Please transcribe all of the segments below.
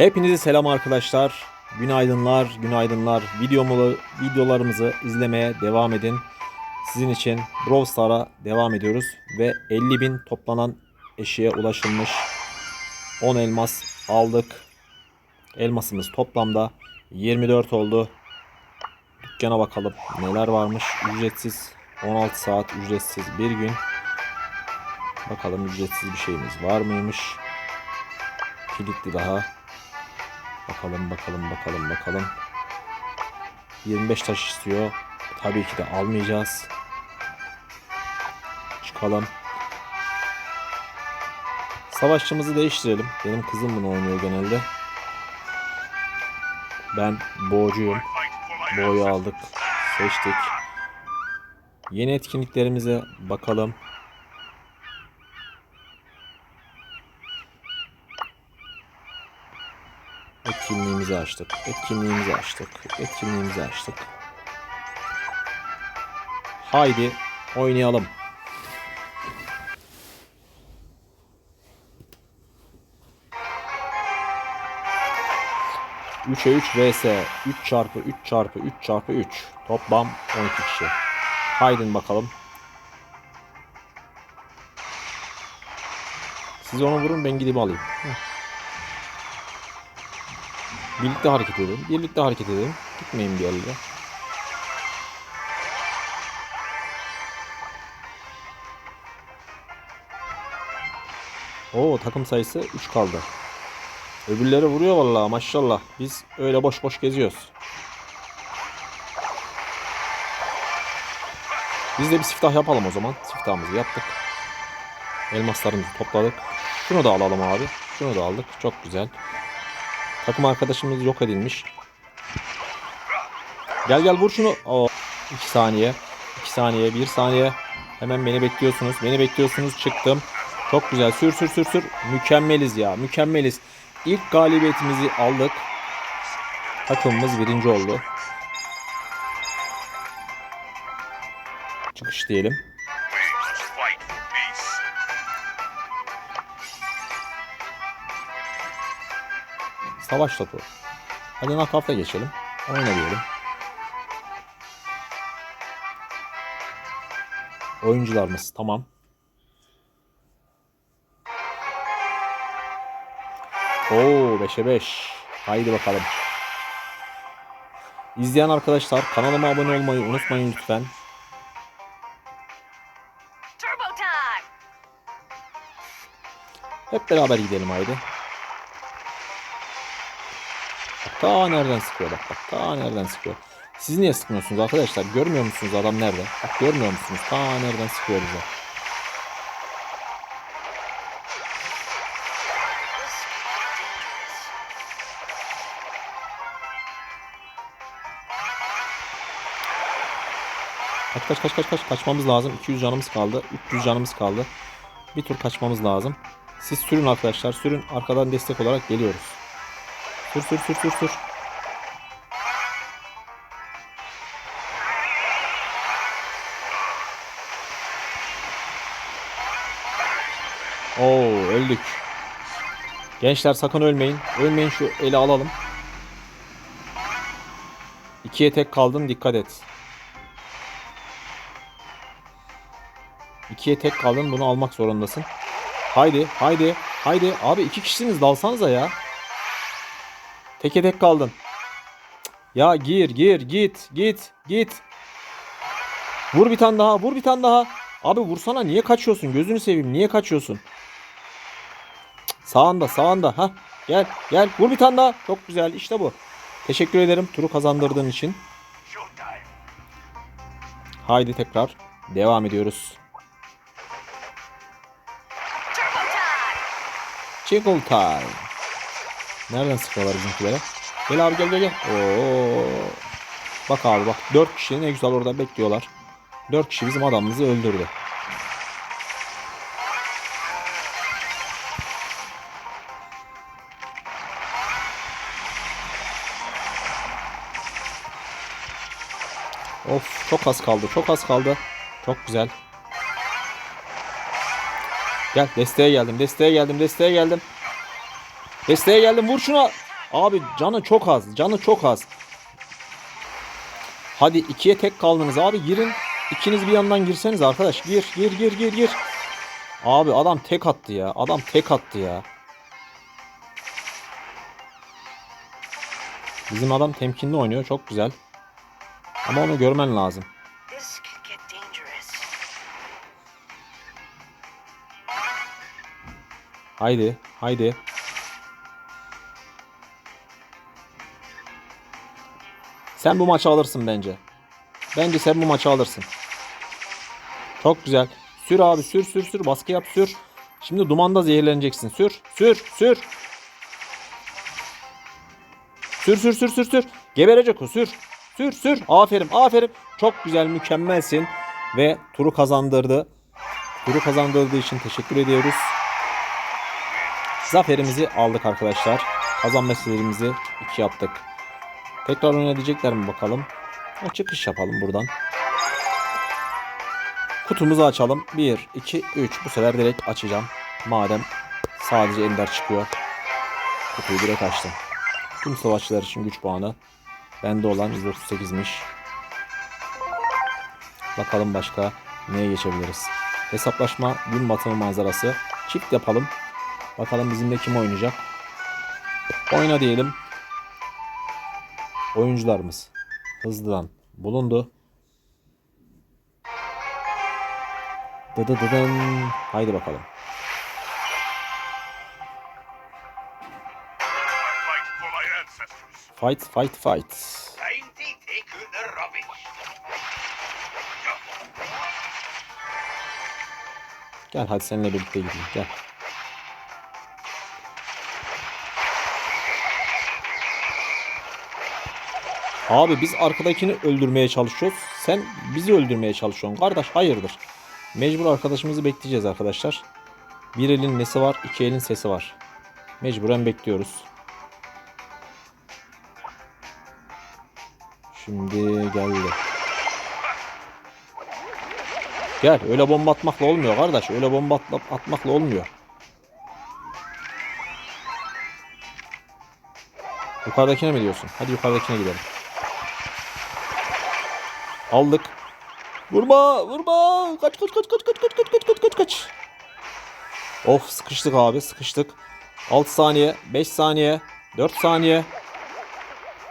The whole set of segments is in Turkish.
Hepinize selam arkadaşlar. Günaydınlar, günaydınlar. Videomu, videolarımızı izlemeye devam edin. Sizin için Brawl devam ediyoruz. Ve 50 bin toplanan eşiğe ulaşılmış. 10 elmas aldık. Elmasımız toplamda 24 oldu. Dükkana bakalım neler varmış. Ücretsiz 16 saat ücretsiz bir gün. Bakalım ücretsiz bir şeyimiz var mıymış. Kilitli daha. Bakalım bakalım bakalım bakalım. 25 taş istiyor. Tabii ki de almayacağız. Çıkalım. Savaşçımızı değiştirelim. Benim kızım bunu oynuyor genelde. Ben boğcuyum. Boğ'u aldık. Seçtik. Yeni etkinliklerimize bakalım. Etkinliğimizi açtık. Etkinliğimizi açtık. Etkinliğimizi açtık. Haydi oynayalım. Üçe 3 vs 3 çarpı 3 çarpı 3 çarpı 3 toplam 12 kişi. Haydin bakalım. Siz onu vurun ben gidip alayım. Heh. Birlikte hareket edelim. Birlikte hareket edelim. Gitmeyin bir yerlere. Oo takım sayısı 3 kaldı. Öbürleri vuruyor vallahi maşallah. Biz öyle boş boş geziyoruz. Biz de bir siftah yapalım o zaman. Siftahımızı yaptık. Elmaslarımızı topladık. Şunu da alalım abi. Şunu da aldık. Çok güzel. Takım arkadaşımız yok edilmiş. Gel gel vur şunu. Oo, 2 saniye. 2 saniye. 1 saniye. Hemen beni bekliyorsunuz. Beni bekliyorsunuz. Çıktım. Çok güzel. Sür sür sür sür. Mükemmeliz ya. Mükemmeliz. İlk galibiyetimizi aldık. Takımımız birinci oldu. Çıkış diyelim. Savaş topu. Hadi nakavta geçelim. Oyna diyelim. Oyuncularımız tamam. Oo 5'e 5. Haydi bakalım. İzleyen arkadaşlar kanalıma abone olmayı unutmayın lütfen. Hep beraber gidelim haydi. Ta nereden sıkıyor bak bak ta nereden sıkıyor. Siz niye sıkmıyorsunuz arkadaşlar? Görmüyor musunuz adam nerede? Bak görmüyor musunuz? Ta nereden sıkıyor bize. Kaç kaç kaç kaç kaç kaçmamız lazım. 200 canımız kaldı. 300 canımız kaldı. Bir tur kaçmamız lazım. Siz sürün arkadaşlar. Sürün. Arkadan destek olarak geliyoruz. Sür sür sür sür sür. Oo öldük. Gençler sakın ölmeyin. Ölmeyin şu eli alalım. İkiye tek kaldın dikkat et. İkiye tek kaldın bunu almak zorundasın. Haydi haydi haydi abi iki kişisiniz dalsanıza ya. Teke tek kaldın. Ya gir gir git git git. Vur bir tane daha vur bir tane daha. Abi vursana niye kaçıyorsun gözünü seveyim niye kaçıyorsun. Sağında sağında ha gel gel vur bir tane daha. Çok güzel işte bu. Teşekkür ederim turu kazandırdığın için. Haydi tekrar devam ediyoruz. Jiggle time. Nereden sıkıyorlar bizimkilere? Gel abi gel gel gel. Oo. Bak abi bak. 4 kişi ne güzel orada bekliyorlar. 4 kişi bizim adamımızı öldürdü. Of çok az kaldı. Çok az kaldı. Çok güzel. Gel desteğe geldim. Desteğe geldim. Desteğe geldim. Desteğe geldim. Vur şuna. Abi canı çok az. Canı çok az. Hadi ikiye tek kaldınız abi girin. İkiniz bir yandan girseniz arkadaş. Gir gir gir gir gir. Abi adam tek attı ya. Adam tek attı ya. Bizim adam temkinli oynuyor. Çok güzel. Ama onu görmen lazım. Haydi. Haydi. Sen bu maçı alırsın bence. Bence sen bu maçı alırsın. Çok güzel. Sür abi sür sür sür. Baskı yap sür. Şimdi dumanda zehirleneceksin. Sür sür sür. Sür sür sür sür sür. Geberecek o sür. Sür sür. Aferin aferin. Çok güzel mükemmelsin. Ve turu kazandırdı. Turu kazandırdığı için teşekkür ediyoruz. Zaferimizi aldık arkadaşlar. Kazanma serilerimizi 2 yaptık. Tekrar oynayacaklar mi bakalım. Çıkış yapalım buradan. Kutumuzu açalım. 1, 2, 3. Bu sefer direkt açacağım. Madem sadece ender çıkıyor. Kutuyu direkt açtım. Tüm savaşçılar için güç puanı. Bende olan 138'miş. Bakalım başka neye geçebiliriz. Hesaplaşma gün batımı manzarası. Çift yapalım. Bakalım bizimle kim oynayacak. Oyna diyelim oyuncularımız hızlıdan bulundu. Dıdı dıdın. Haydi bakalım. Fight, fight, fight. Gel hadi seninle birlikte gidelim. Gel. Abi biz arkadakini öldürmeye çalışıyoruz. Sen bizi öldürmeye çalışıyorsun. Kardeş hayırdır? Mecbur arkadaşımızı bekleyeceğiz arkadaşlar. Bir elin nesi var, iki elin sesi var. Mecburen bekliyoruz. Şimdi geldi. Gel öyle bomba atmakla olmuyor kardeş. Öyle bomba atla- atmakla olmuyor. Yukarıdakine mi diyorsun? Hadi yukarıdakine gidelim. Aldık. Vurma, vurma. Kaç kaç kaç kaç kaç kaç kaç kaç kaç kaç kaç. Of sıkıştık abi, sıkıştık. 6 saniye, 5 saniye, 4 saniye.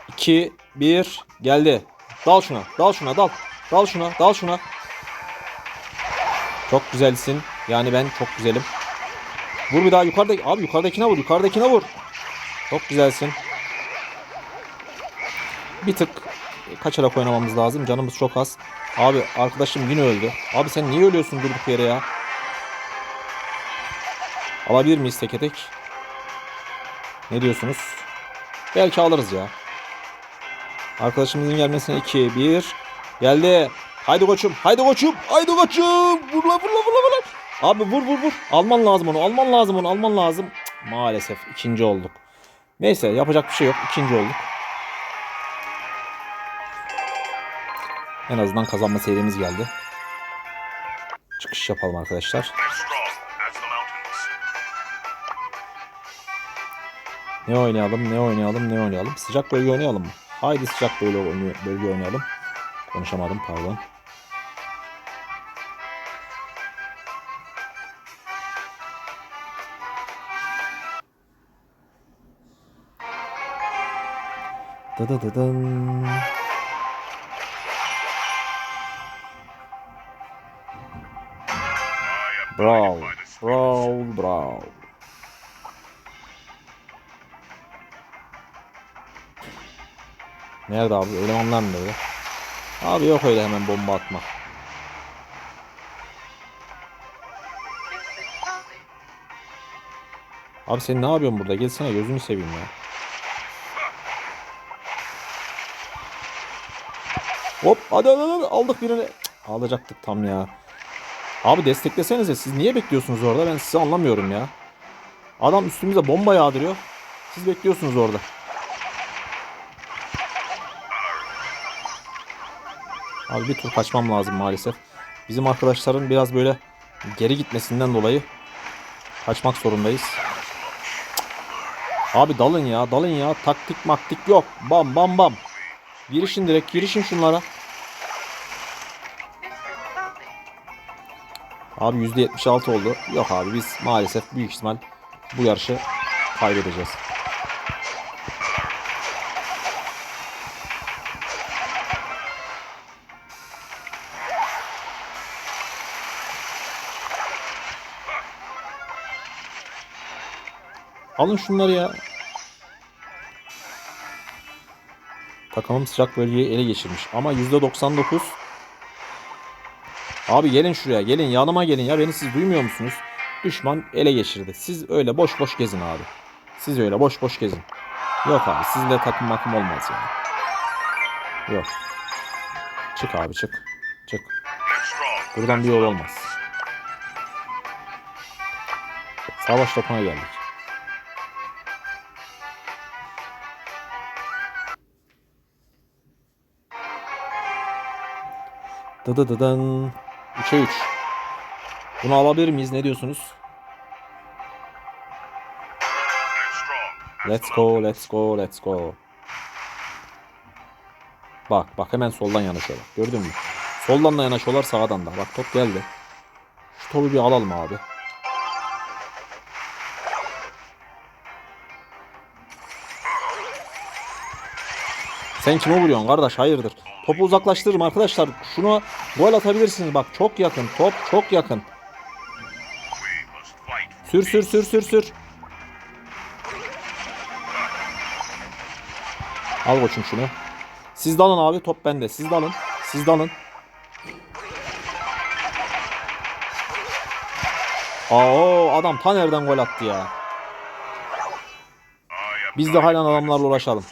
2 1 geldi. Dal şuna, dal şuna, dal. Dal şuna, dal şuna. Çok güzelsin. Yani ben çok güzelim. Vur bir daha yukarıdaki. Abi yukarıdakine vur. Yukarıdakine vur. Çok güzelsin. Bir tık kaçarak oynamamız lazım. Canımız çok az. Abi arkadaşım yine öldü. Abi sen niye ölüyorsun durduk yere ya? Alabilir miyiz teke tek? Ne diyorsunuz? Belki alırız ya. Arkadaşımızın gelmesine 2 1 geldi. Haydi koçum. Haydi koçum. Haydi koçum. Vur lan vur lan. Abi vur vur vur. Alman lazım onu. Alman lazım onu. Alman lazım. Cık, maalesef ikinci olduk. Neyse yapacak bir şey yok. İkinci olduk. En azından kazanma serimiz geldi. Çıkış yapalım arkadaşlar. Ne oynayalım, ne oynayalım, ne oynayalım? Sıcak bölge oynayalım mı? Haydi sıcak bölge, bölge oynayalım. Konuşamadım pardon. Dıdıdıdın. I am Brawl, brawl, brawl. Nerede abi? Elemanlar böyle? Abi yok öyle hemen bomba atmak. Abi sen ne yapıyorsun burada? Gelsene gözünü seveyim ya. Hop hadi hadi hadi aldık birini. Alacaktık tam ya. Abi desteklesenize siz niye bekliyorsunuz orada ben sizi anlamıyorum ya. Adam üstümüze bomba yağdırıyor. Siz bekliyorsunuz orada. Abi bir tur kaçmam lazım maalesef. Bizim arkadaşların biraz böyle geri gitmesinden dolayı kaçmak zorundayız. Abi dalın ya dalın ya. Taktik maktik yok. Bam bam bam. Girişin direkt girişin şunlara. Abi %76 oldu. Yok abi biz maalesef büyük ihtimal bu yarışı kaybedeceğiz. Alın şunları ya. Takımım sıcak bölgeyi ele geçirmiş. Ama %99 Abi gelin şuraya gelin yanıma gelin ya beni siz duymuyor musunuz? Düşman ele geçirdi. Siz öyle boş boş gezin abi. Siz öyle boş boş gezin. Yok abi sizle takım makım olmaz yani. Yok. Çık abi çık. Çık. Buradan bir yol olmaz. Savaş topuna geldik. Dıdıdıdın. 3'e 3. Bunu alabilir miyiz? Ne diyorsunuz? Let's go, let's go, let's go. Bak, bak hemen soldan yanaşıyorlar. Gördün mü? Soldan da yanaşıyorlar, sağdan da. Bak top geldi. Şu topu bir alalım abi. Sen kime vuruyorsun kardeş? Hayırdır? Topu uzaklaştırırım arkadaşlar. Şunu gol atabilirsiniz. Bak çok yakın. Top çok yakın. Sür sür sür sür sür. Al koçum şunu. Siz dalın abi top bende. Siz dalın. Siz dalın. Aa adam ta nereden gol attı ya. Biz de hala adamlarla uğraşalım.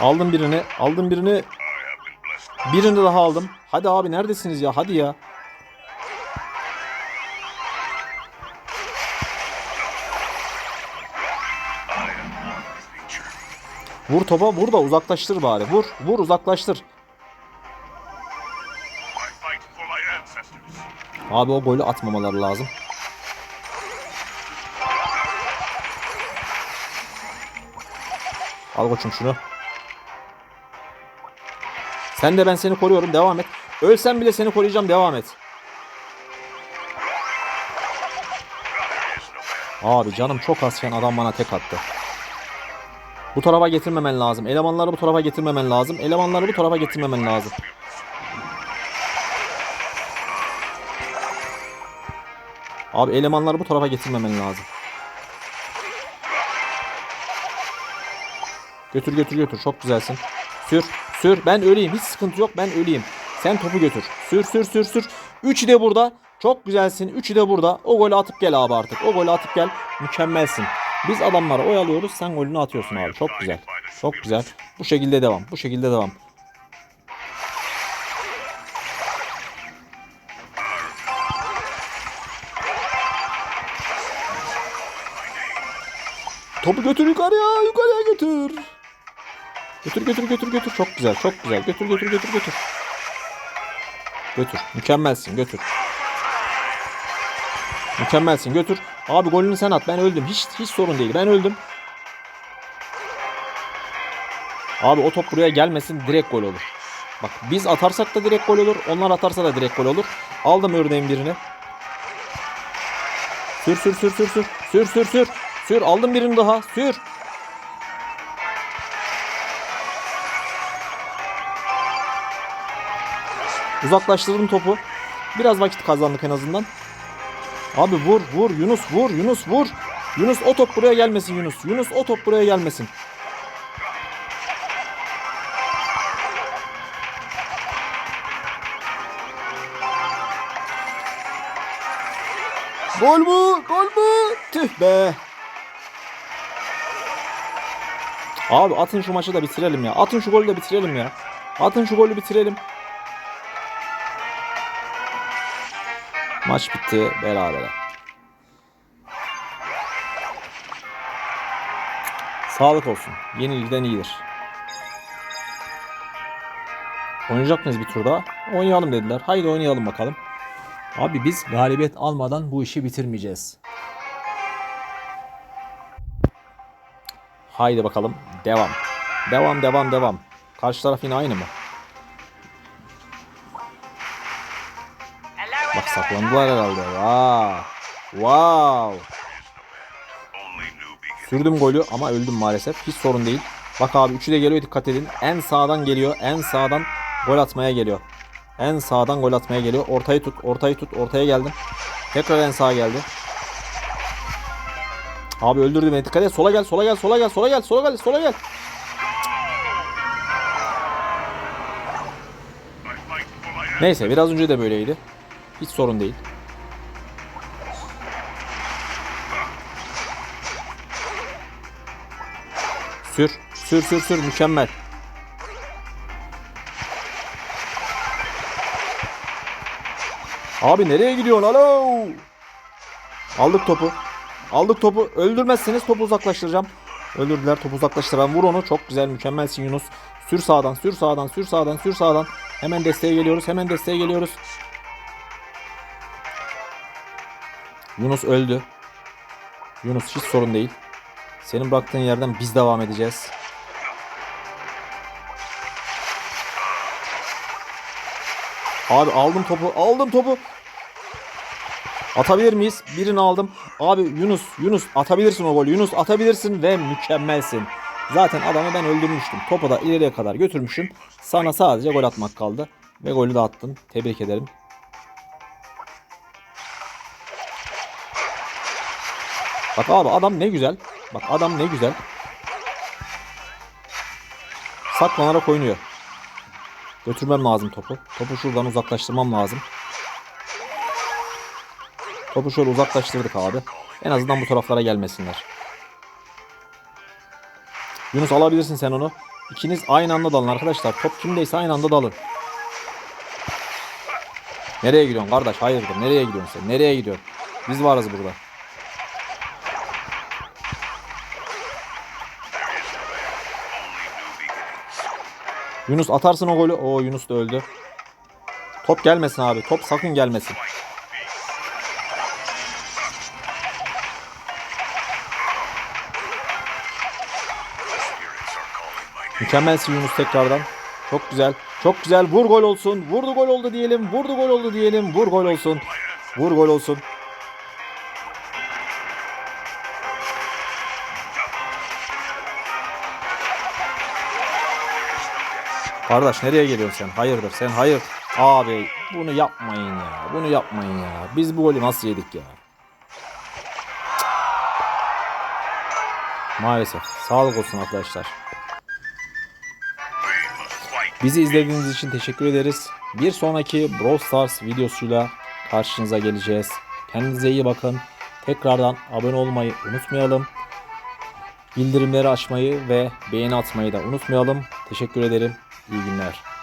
Aldım birini. Aldım birini. Birini daha aldım. Hadi abi neredesiniz ya? Hadi ya. Vur topa vur da uzaklaştır bari. Vur vur uzaklaştır. Abi o golü atmamaları lazım. Al koçum şunu. Sen de ben seni koruyorum. Devam et. Ölsem bile seni koruyacağım. Devam et. Abi canım çok azken adam bana tek attı. Bu tarafa getirmemen lazım. Elemanları bu tarafa getirmemen lazım. Elemanları bu tarafa getirmemen lazım. Abi elemanları bu tarafa getirmemen lazım. Götür götür götür. Çok güzelsin. Sür. Sür. Ben öleyim. Hiç sıkıntı yok. Ben öleyim. Sen topu götür. Sür sür sür sür. Üçü de burada. Çok güzelsin. Üçü de burada. O golü atıp gel abi artık. O golü atıp gel. Mükemmelsin. Biz adamları oyalıyoruz. Sen golünü atıyorsun abi. Çok güzel. Çok güzel. Bu şekilde devam. Bu şekilde devam. Topu götür yukarıya. Yukarıya götür. Götür götür götür götür. Çok güzel. Çok güzel. Götür götür götür götür. Götür. Mükemmelsin. Götür. Mükemmelsin. Götür. Abi golünü sen at. Ben öldüm. Hiç hiç sorun değil. Ben öldüm. Abi o top buraya gelmesin. Direkt gol olur. Bak biz atarsak da direkt gol olur. Onlar atarsa da direkt gol olur. Aldım örneğin birini. Sür sür sür sür sür. Sür sür sür. Sür aldım birini daha. Sür. Uzaklaştırdım topu. Biraz vakit kazandık en azından. Abi vur vur Yunus vur Yunus vur. Yunus o top buraya gelmesin Yunus. Yunus o top buraya gelmesin. Gol mü? Gol mü? Tüh be. Abi atın şu maçı da bitirelim ya. Atın şu golü de bitirelim ya. Atın şu golü bitirelim. Maç bitti berabere. Sağlık olsun. Yenilgiden iyidir. Oynayacak mıyız bir tur daha? Oynayalım dediler. Haydi oynayalım bakalım. Abi biz galibiyet almadan bu işi bitirmeyeceğiz. Haydi bakalım. Devam. Devam devam devam. Karşı taraf yine aynı mı? Saklandılar herhalde. Wow. Wow. Sürdüm golü ama öldüm maalesef. Hiç sorun değil. Bak abi üçü de geliyor dikkat edin. En sağdan geliyor. En sağdan gol atmaya geliyor. En sağdan gol atmaya geliyor. Ortayı tut. Ortayı tut. Ortaya geldim. Tekrar en sağa geldi. Abi öldürdü beni. Dikkat et. Sola gel. Sola gel. Sola gel. Sola gel. Sola gel. Sola gel. Neyse biraz önce de böyleydi. Hiç sorun değil. Sür. Sür sür sür. Mükemmel. Abi nereye gidiyorsun? Alo. Aldık topu. Aldık topu. Öldürmezseniz topu uzaklaştıracağım. Öldürdüler. Topu uzaklaştıran. Vur onu. Çok güzel. Mükemmelsin Yunus. Sür sağdan. Sür sağdan. Sür sağdan. Sür sağdan. Hemen desteğe geliyoruz. Hemen desteğe geliyoruz. Yunus öldü. Yunus hiç sorun değil. Senin bıraktığın yerden biz devam edeceğiz. Abi aldım topu. Aldım topu. Atabilir miyiz? Birini aldım. Abi Yunus, Yunus atabilirsin o golü. Yunus atabilirsin ve mükemmelsin. Zaten adamı ben öldürmüştüm. Topu da ileriye kadar götürmüşüm. Sana sadece gol atmak kaldı. Ve golü de attın. Tebrik ederim. Bak abi adam ne güzel. Bak adam ne güzel. Saklanarak oynuyor. Götürmem lazım topu. Topu şuradan uzaklaştırmam lazım. Topu şöyle uzaklaştırdık abi. En azından bu taraflara gelmesinler. Yunus alabilirsin sen onu. İkiniz aynı anda dalın arkadaşlar. Top kimdeyse aynı anda dalın. Nereye gidiyorsun kardeş? Hayırdır? Nereye gidiyorsun sen? Nereye gidiyorsun? Biz varız burada. Yunus atarsın o golü. Oo Yunus da öldü. Top gelmesin abi. Top sakın gelmesin. Mükemmelsin Yunus tekrardan. Çok güzel. Çok güzel. Vur gol olsun. Vurdu gol oldu diyelim. Vurdu gol oldu diyelim. Vur gol olsun. Vur gol olsun. Kardeş nereye geliyorsun sen? Hayırdır sen hayır. Abi bunu yapmayın ya. Bunu yapmayın ya. Biz bu golü nasıl yedik ya? Maalesef. Sağlık olsun arkadaşlar. Bizi izlediğiniz için teşekkür ederiz. Bir sonraki Brawl Stars videosuyla karşınıza geleceğiz. Kendinize iyi bakın. Tekrardan abone olmayı unutmayalım. Bildirimleri açmayı ve beğeni atmayı da unutmayalım. Teşekkür ederim. İyi günler.